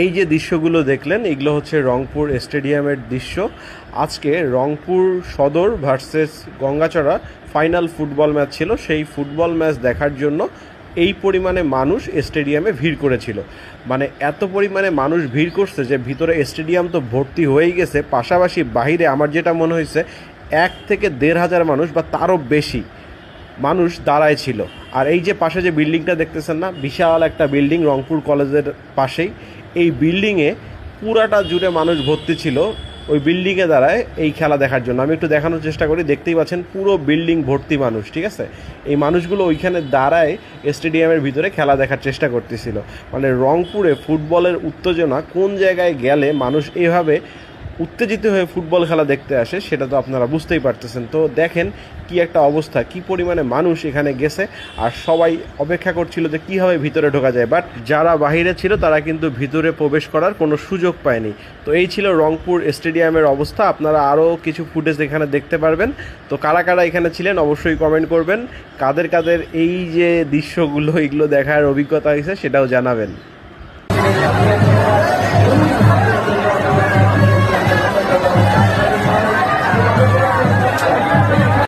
এই যে দৃশ্যগুলো দেখলেন, এগুলো হচ্ছে রংপুর স্টেডিয়ামের দৃশ্য। আজকে Rangpur Sadar versus Gangachara final football match ছিল। সেই ফুটবল ম্যাচ দেখার জন্য এই পরিমাণে মানুষ স্টেডিয়ামে ভিড় করেছিল। মানে এত পরিমাণে মানুষ ভিড় করছে যে ভিতরে স্টেডিয়াম তো ভর্তি হয়েই গেছে। পাশাপাশি বাইরে আমার যেটা মনে হয়েছে, এক থেকে দেড় হাজার মানুষ বা তারও বেশি মানুষ দাঁড়ায় ছিল। আর এই যে পাশে যে বিল্ডিংটা দেখতেছেন না, বিশাল একটা বিল্ডিং রংপুর কলেজের পাশেই। এই বিল্ডিংয়ে পুরাটা জুড়ে মানুষ ভর্তি ছিল। ওই বিল্ডিংয়ে দাঁড়ায় এই খেলা দেখার জন্য। আমি একটু দেখানোর চেষ্টা করি, দেখতেই পাচ্ছেন পুরো বিল্ডিং ভর্তি মানুষ, ঠিক আছে? এই মানুষগুলো ওইখানে দাঁড়ায় স্টেডিয়ামের ভিতরে খেলা দেখার চেষ্টা করতেছিল। মানে রংপুরে ফুটবলের উত্তেজনা কোন জায়গায় গেলে মানুষ এভাবে উত্তেজিত হয়ে ফুটবল খেলা দেখতে আসে, সেটা তো আপনারা বুঝতেই পারতেছেন। তো দেখেন কি একটা অবস্থা, কি পরিমাণে মানুষ এখানে গেছে, আর সবাই অপেক্ষা করছিল যে কীভাবে ভিতরে ঢোকা যায়। বাট যারা বাহিরে ছিল, তারা কিন্তু ভিতরে প্রবেশ করার কোনো সুযোগ পায়নি। তো এই ছিল রংপুর স্টেডিয়ামের অবস্থা, আপনারা আরও কিছু ফুটেজ এখানে দেখতে পারবেন। তো কারা কারা এখানে ছিলেন, অবশ্যই কমেন্ট করবেন। কাদের কাদের এই যে দৃশ্যগুলো, এগুলো দেখার অভিজ্ঞতা হয়েছে, সেটাও জানাবেন।